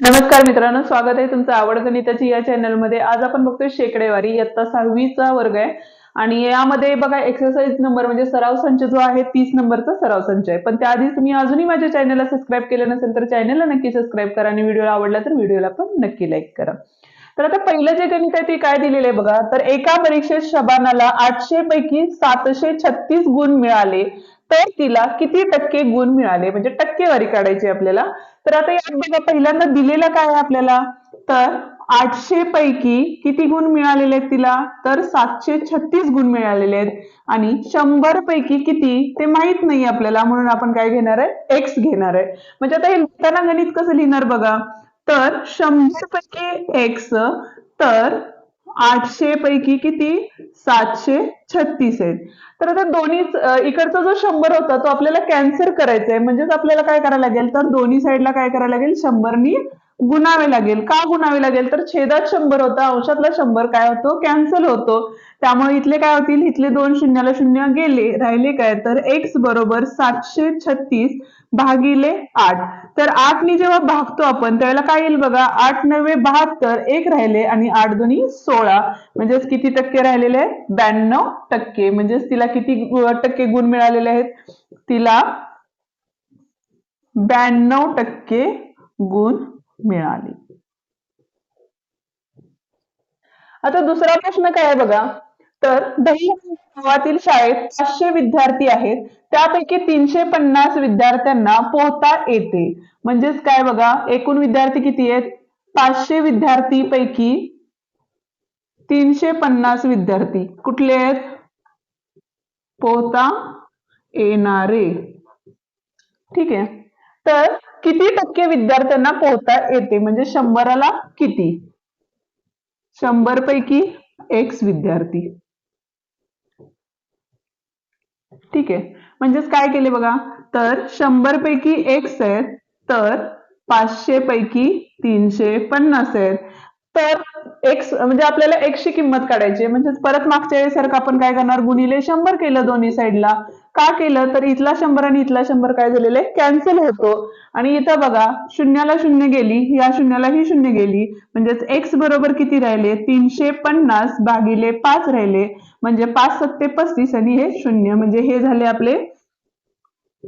नमस्कार मित्रांनो स्वागत आहे तुमचं आवड गणिताची या चॅनलमध्ये आज आपण बघतोय शेकडेवारी इयत्ता सहावीचा वर्ग आहे. आणि यामध्ये बघा एक्सरसाइज नंबर म्हणजे सराव संच जो आहे तीस नंबरचा सराव संच आहे. पण त्याआधी तुम्ही अजूनही माझ्या चॅनलला सबस्क्राईब केलं नसेल तर चॅनलला नक्की सबस्क्राईब करा आणि व्हिडिओ आवडला तर व्हिडिओला पण नक्की लाईक करा. तर आता पहिलं जे गणित आहे ते काय दिलेलं आहे बघा? तर एका परीक्षेत शबानाला आठशे पैकी सातशे छत्तीस गुण मिळाले. तर तिला किती टक्के गुण मिळाले? म्हणजे टक्केवारी काढायची आपल्याला. तर आता यात बघा पहिल्यांदा दिलेलं काय आहे आपल्याला? तर आठशे पैकी किती गुण मिळालेले आहेत तिला? तर सातशे छत्तीस गुण मिळालेले आहेत. आणि शंभर पैकी किती? ते माहीत नाही आपल्याला म्हणून आपण काय घेणार आहे? एक्स घेणार आहे. म्हणजे आता हे लिहिताना गणित कसं लिहिणार बघा? तर शंभर पैकी एक्स तर आठशे पैकी किती? सातशे छत्तीस आहेत. तर आता दोन्ही इकडचा जो शंभर होता तो आपल्याला कॅन्सल करायचा आहे म्हणजेच आपल्याला काय करायला लागेल? तर दोन्ही साईडला काय करायला लागेल? शंभरनी गुणावे लागेल. का गुणावे लागेल? तर छेदात शंभर होता अंशातला शंभर काय होतो? कॅन्सल होतो. त्यामुळे इथले काय होतील? इथले दोन शून्याला शून्य गेले राहिले काय? तर एक्स बरोबर सातशे छत्तीस भागिले आठ. तर आठ आठनी जेव्हा भागतो आपण त्यावेळेला काय येईल बघा? आठ नव्हे बहात्तर एक राहिले आणि आठ दोन्ही सोळा. म्हणजेच किती टक्के राहिलेले आहेत? ब्याण्णव टक्के. म्हणजेच तिला किती टक्के गुण मिळालेले आहेत? तिला ब्याण्णव टक्के गुण मिळाले. आता दुसरा प्रश्न काय आहे बघा? तर दही गावातील शाळेत पाचशे विद्यार्थी आहेत. त्यापैकी तीनशे पन्नास विद्यार्थ्यांना पोहता येते. म्हणजेच काय बघा एकूण विद्यार्थी किती आहेत? पाचशे विद्यार्थी पैकी तीनशे पन्नास विद्यार्थी. कुठले आहेत? पोहता येणारे. ठीक आहे. तर किती टक्के विद्यार्थ्यांना पोहता येते? म्हणजे शंभराला किती? शंभर पैकी एक्स विद्यार्थी. ठीक आहे. म्हणजेच काय केले बघा? तर शंभर पैकी एक्स आहेत तर पाचशे पैकी तीनशे पन्नास आहेत तर एक्स म्हणजे आपल्याला एक्सची किंमत काढायची म्हणजे म्हणजेच परत मागच्या वेळेसारखं आपण काय करणार? गुणिले शंभर केलं दोन्ही साईडला. का केलं? तर इथला शंभर आणि इथला शंभर काय झालेलं? आहे कॅन्सल होतो. आणि इथं बघा शून्याला शून्य गेली या शून्याला ही शून्य गेली. म्हणजेच एक्स बरोबर किती राहिले? तीनशे पन्नास भागिले पाच राहिले. म्हणजे पाच सत्ते पस्तीस आणि हे शून्य. म्हणजे हे झाले आपले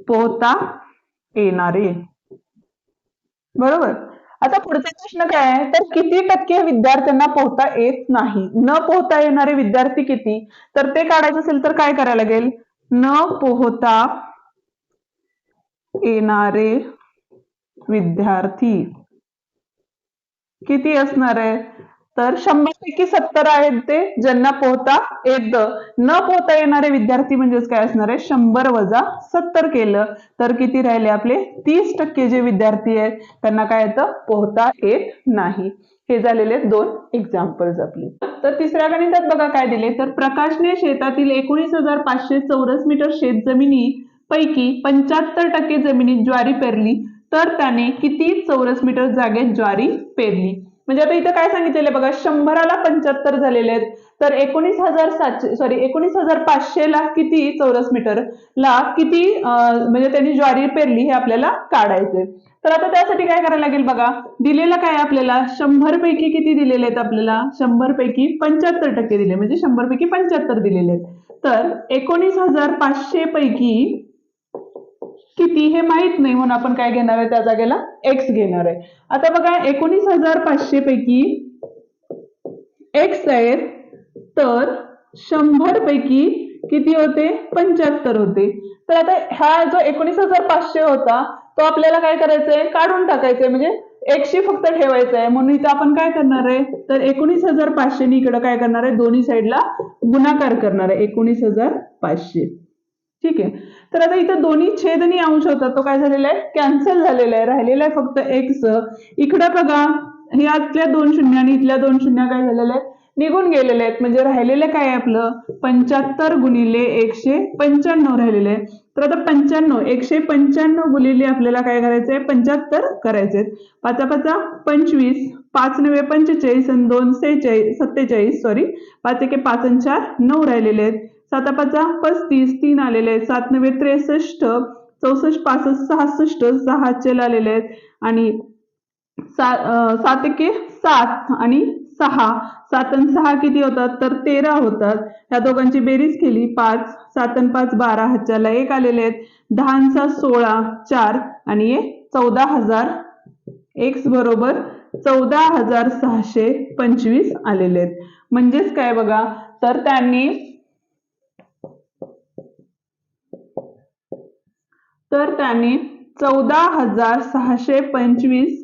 पोहता येणारे. बरोबर? आता पुढचा प्रश्न काय आहे? तर किती टक्के विद्यार्थ्यांना पोहता येत नाही? न पोहता येणारे विद्यार्थी किती? तर ते काढायचं असेल तर काय करायला लागेल? न पोहता येणारे विद्यार्थी किती असणार आहे? तर शंभर पैकी सत्तर आहेत ते ज्यांना पोहता येतं. न पोहता येणारे विद्यार्थी म्हणजेच काय असणार आहे? शंभर वजा सत्तर केलं तर किती राहिले आपले? तीस टक्के जे विद्यार्थी आहेत त्यांना काय येतं? पोहता येत नाही. हे झालेले दोन एक्झाम्पल्स आपले. तर तिसऱ्या गणितात बघा काय दिले. तर प्रकाशने शेतातील एकोणीस हजार पाचशे चौरस मीटर शेत जमिनी पैकी पंच्याहत्तर टक्के जमिनीत ज्वारी पेरली. तर त्याने किती चौरस मीटर जागेत ज्वारी पेरली? म्हणजे आता इथं काय सांगितलेलं आहे बघा शंभराला पंच्याहत्तर झालेले आहेत. तर एकोणीस हजार सातशे सॉरी एकोणीस हजार पाचशे ला किती चौरस मीटर ला किती म्हणजे त्यांनी ज्वारी पेरली हे आपल्याला काढायचे तर आता त्यासाठी काय करायला लागेल बघा दिलेलं काय आपल्याला? शंभर पैकी किती दिलेले आहेत आपल्याला? शंभर पैकी पंच्याहत्तर टक्के दिले म्हणजे शंभर पैकी पंच्याहत्तर दिलेले आहेत. तर एकोणीस हजार पाचशे पैकी किती हे माहीत नाही. म्हणून आपण काय घेणार आहे? त्या जागेला एक्स घेणार आहे. आता बघा एकोणीस हजार पाचशे पैकी एक्स आहेत तर शंभर पैकी किती होते? पंच्याहत्तर होते. तर आता हा जो एकोणीस हजार पाचशे होता तो आपल्याला काय करायचंय? काढून टाकायचंय. म्हणजे एकशे फक्त ठेवायचं आहे म्हणून इथं आपण काय करणार आहे? तर एकोणीस हजार पाचशे इकडं काय करणार आहे? दोन्ही साईडला गुणाकार करणार आहे. एकोणीस हजार पाचशे. ठीक आहे. तर आता इथं दोन्ही छेदनी अंश होता तो काय झालेला आहे? कॅन्सल झालेला आहे. राहिलेला आहे फक्त एक्स इकडं बघा यातल्या दोन शून्य आणि इथल्या दोन शून्य काय झालेल्या आहेत निघून गेलेले आहेत. म्हणजे राहिलेलं काय आहे आपलं? पंच्याहत्तर गुणिले एकशे पंच्याण्णव राहिलेले आहे. तर आता पंच्याण्णव एकशे पंच्याण्णव गुणिले आपल्याला काय करायचंय? पंच्याहत्तर करायचे पाचा पाचा पंचवीस पाच नव्हे पंचेचाळीस आणि दोन सेहेचाळीस सत्तेचाळीस सॉरी पाच एके पाच आणि चार नऊ राहिलेले आहेत. सातापाचा पाचा पस्तीस तीन आलेले आहेत. सात नव्हे त्रेसष्ट चौसष्ट पासष्ट सहासष्ट सहा चल आलेले आहेत. आणि सात सात एके सात आणि सहा. सात आणि सहा किती होतात? तर तेरा होतात. ह्या दोघांची बेरीज केली पाच. सात आणि पाच बारा. हजारला एक आलेले आहेत. दहाचा सोळा चार. आणि हे चौदा हजार एक्स बरोबर चौदा हजार सहाशे पंचवीस आलेले आहेत. म्हणजेच काय बघा? तर त्यांनी तर त्यांनी चौदा हजार सहाशे पंचवीस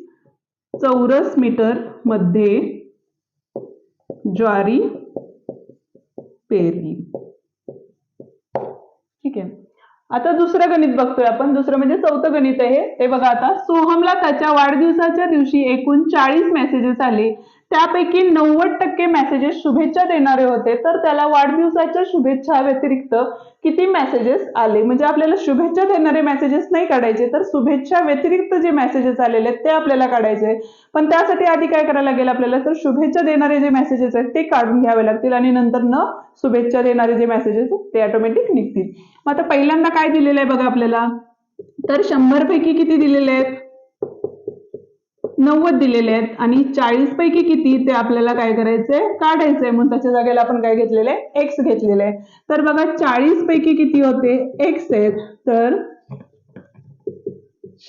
चौरस मीटरमध्ये ज्वारी पेरली. ठीक आहे. आता दुसरं गणित बघतोय आपण. दुसरं म्हणजे चौथं गणित आहे. ते बघा आता. सोहमला त्याच्या वाढदिवसाच्या दिवशी एकूण चाळीस मेसेजेस आले. त्यापैकी नव्वद टक्के मेसेजेस शुभेच्छा देणारे होते. तर त्याला वाढदिवसाच्या शुभेच्छा व्यतिरिक्त किती मेसेजेस आले? म्हणजे आपल्याला शुभेच्छा देणारे मेसेजेस नाही काढायचे तर शुभेच्छा व्यतिरिक्त जे मेसेजेस आलेले आहेत ते आपल्याला काढायचे. पण त्यासाठी आधी काय करायला लागेल आपल्याला? तर शुभेच्छा देणारे जे मेसेजेस आहेत ते काढून घ्यावे लागतील आणि नंतर न शुभेच्छा देणारे जे मेसेजेस आहेत ते ऑटोमॅटिक निघतील. मग आता पहिल्यांदा काय दिलेलं आहे बघा आपल्याला? तर शंभर पैकी किती दिलेले आहेत? नव्वद दिलेले आहेत. आणि चाळीस पैकी किती ते आपल्याला काय करायचंय काढायचंय म्हणून त्याच्या जागेला आपण काय घेतलेलं? आहे एक्स घेतलेलं आहे. तर बघा चाळीस पैकी किती होते? एक्स आहेत. तर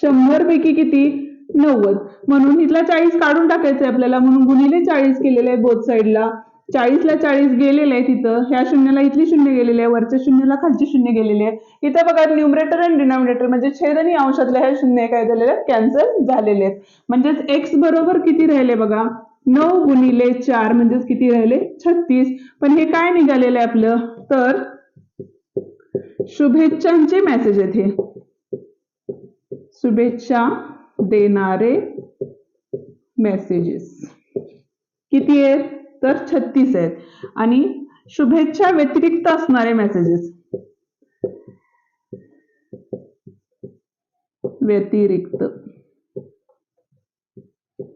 शंभर पैकी किती? नव्वद. म्हणून इथला चाळीस काढून टाकायचंय आपल्याला. म्हणून गुणिले चाळीस केलेले आहे बोथ साईडला चाळीसला चाळीस गेलेले आहे तिथं ह्या शून्याला इथली शून्य गेलेली आहे. वरच्या शून्याला खालची शून्य गेलेली आहे. इथं बघा न्यूमरेटर अँड डिनॉमिनेटर म्हणजे छेद आणि अंशातल्या ह्या शून्य काय झालेले आहेत? कॅन्सल झालेले आहेत. म्हणजेच एक्स बरोबर किती राहिले बघा? नऊ गुणिले चार म्हणजेच किती राहिले? छत्तीस. पण हे काय निघालेलं आहे आपलं? तर शुभेच्छांचे मेसेज आहेत हे. शुभेच्छा देणारे मेसेजेस किती आहेत? तर छत्तीस आहेत. आणि शुभेच्छा व्यतिरिक्त असणारे मेसेजेस व्यतिरिक्त.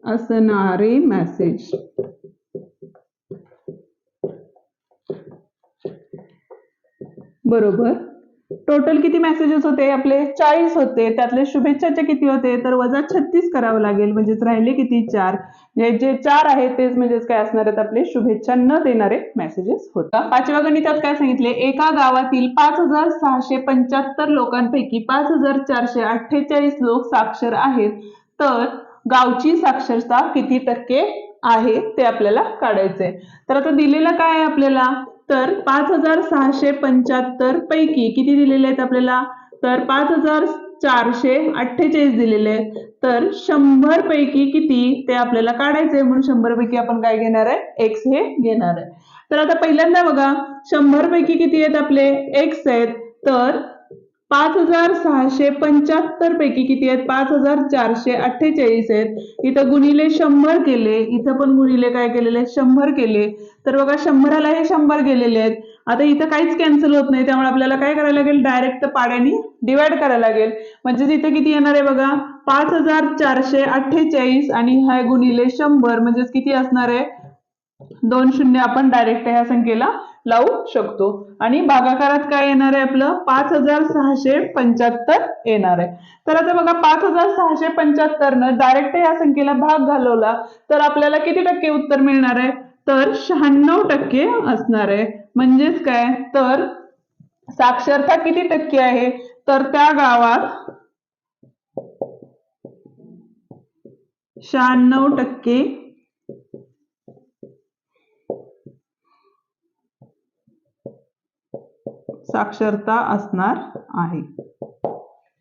असणारे मेसेज बरोबर? टोटल किती मेसेजेस होते? आपले चाळीस होते. त्यातले शुभेच्छाचे किती होते? तर वजा छत्तीस करावं लागेल. म्हणजेच राहिले किती? चार. जे चार आहेत तेच म्हणजेच काय असणार आहेत? आपले शुभेच्छा न देणारे मेसेजेस होता पाचव्या गणितात काय सांगितले? एका गावातील पाच हजार सहाशे पंच्याहत्तर लोकांपैकी पाच हजार चारशे अठ्ठेचाळीस लोक साक्षर आहेत. तर गावची साक्षरता किती टक्के आहे? ते आपल्याला काढायचंय. तर आता दिलेलं काय आहे आपल्याला? तर पाच हजार सहाशे पंच्याहत्तर पैकी किती दिलेले आहेत आपल्याला? तर पाच हजार चारशे अठ्ठेचाळीस दिलेले आहेत. तर शंभर पैकी किती ते आपल्याला काढायचे म्हणून शंभर पैकी आपण काय घेणार आहे? एक्स हे घेणार आहे. तर आता पहिल्यांदा बघा शंभर पैकी किती आहेत आपले? एक्स आहेत. तर पाच हजार सहाशे पंच्याहत्तर पैकी किती आहेत? पाच हजार चारशे अठ्ठेचाळीस आहेत. इथं गुणिले शंभर केले. इथं पण गुणिले काय केलेले? आहेत शंभर केले. तर बघा शंभराला हे शंभर गेलेले आहेत. आता इथं काहीच कॅन्सल होत नाही. त्यामुळे आपल्याला काय करायला लागेल? डायरेक्ट पाड्याने डिवाइड करायला लागेल. म्हणजे इथं किती येणार आहे बघा? पाच हजार चारशे अठ्ठेचाळीस आणि हा गुणिले शंभर म्हणजेच किती असणार आहे? दोन शून्य आपण डायरेक्ट ह्या संख्येला लावू शकतो. आणि भागाकारात काय येणार आहे आपलं? पाच हजार सहाशे पंच्याहत्तर येणार. आहे तर आता बघा पाच हजार सहाशे पंच्याहत्तर न डायरेक्ट या संख्येला भाग घालवला तर आपल्याला किती टक्के उत्तर मिळणार आहे? तर शहाण्णव टक्के असणार आहे. म्हणजेच काय? तर साक्षरता किती टक्के आहे? तर त्या गावात शहाण्णव टक्के साक्षरता असणार आहे.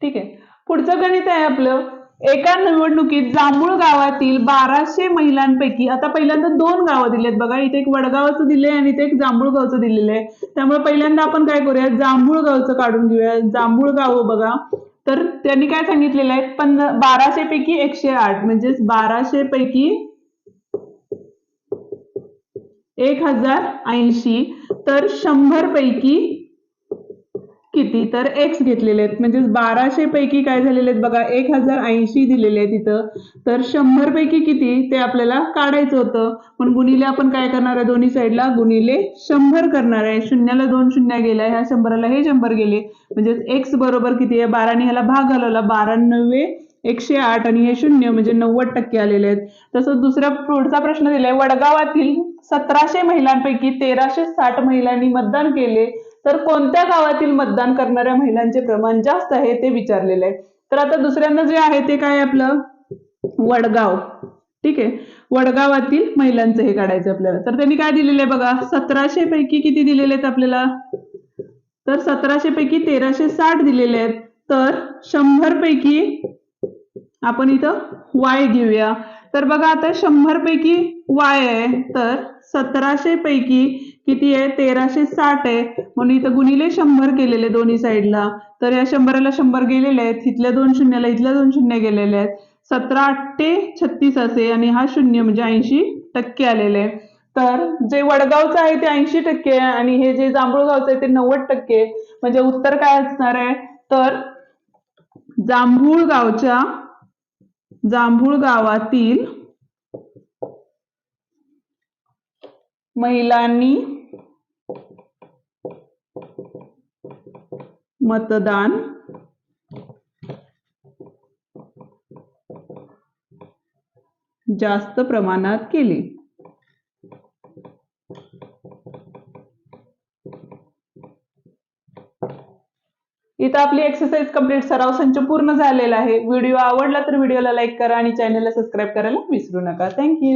ठीक आहे. पुढचं गणित आहे आपलं. एका निवडणुकीत जांभूळ गावातील बाराशे महिलांपैकी आता पहिल्यांदा दोन गावं दिलेत बघा. इथे एक वडगावचं दिले आणि इथे एक जांभूळ गावचं दिलेलं आहे त्यामुळे पहिल्यांदा आपण काय करूया? जांभूळ गावचं काढून घेऊया. जांभूळ गाव बघा. तर त्यांनी काय सांगितलेलं आहे? पण बाराशे पैकी एकशे आठ म्हणजेच बाराशे पैकी एक हजार ऐंशी. तर शंभर पैकी किती? तर एक्स घेतलेले आहेत. म्हणजेच बाराशे पैकी काय झालेले आहेत बघा? एक हजार ऐंशी दिलेले आहेत तिथं तर शंभर पैकी किती? ते आपल्याला काढायचं होतं. पण गुणिले आपण काय करणार आहे? दोन्ही साईडला गुणिले शंभर करणार आहे. शून्याला दोन शून्य गेल्या. ह्या शंभराला हे शंभर गेले. म्हणजेच एक्स बरोबर किती आहे? बाराने ह्याला भाग घालवला. बारा नव्वे एकशे आठ आणि हे शून्य म्हणजे नव्वद टक्के आलेले आहेत. तसंच दुसरा पुढचा प्रश्न दिलाय. वडगावातील सतराशे महिलांपैकी तेराशे साठ महिलांनी मतदान केले. तर कोणत्या गावातील मतदान करणाऱ्या महिलांचे प्रमाण जास्त आहे ते विचारलेलं आहे. तर आता दुसऱ्यांदा जे आहे ते काय आपलं? वडगाव. ठीक आहे. वडगावातील महिलांचं हे काढायचं आपल्याला. तर त्यांनी काय दिलेलं आहे बघा? सतराशे पैकी किती दिलेले आहेत आपल्याला? तर सतराशे पैकी तेराशे साठ दिलेले आहेत. तर शंभर पैकी आपण इथं वाय घेऊया. तर बघा आता शंभर पैकी वाय आहे. तर सतराशे पैकी किती आहे? तेराशे साठ आहे. म्हणून इथं गुणिले शंभर केलेले दोन्ही साईडला. तर या शंभराला शंभर गेलेले आहेत. इथल्या दोन शून्याला इथल्या दोन शून्य गेलेले आहेत. सतरा अठ्ठे छत्तीस असे आणि हा शून्य म्हणजे ऐंशी टक्के आलेले आहे तर जे वडगावचं आहे ते ऐंशी टक्के आहे आणि हे जे जांभूळगावचं आहे ते नव्वद टक्के म्हणजे उत्तर काय असणार आहे? तर जांभूळ गावच्या जांभूळ गावातील महिलांनी मतदान. जास्त प्रमाणात केले. इथं आपली एक्सरसाइज कंप्लीट सराव संच पूर्ण झालेला आहे. व्हिडिओ आवडला तर व्हिडिओला लाईक करा आणि चॅनलला सबस्क्राईब करायला विसरू नका. थँक्यू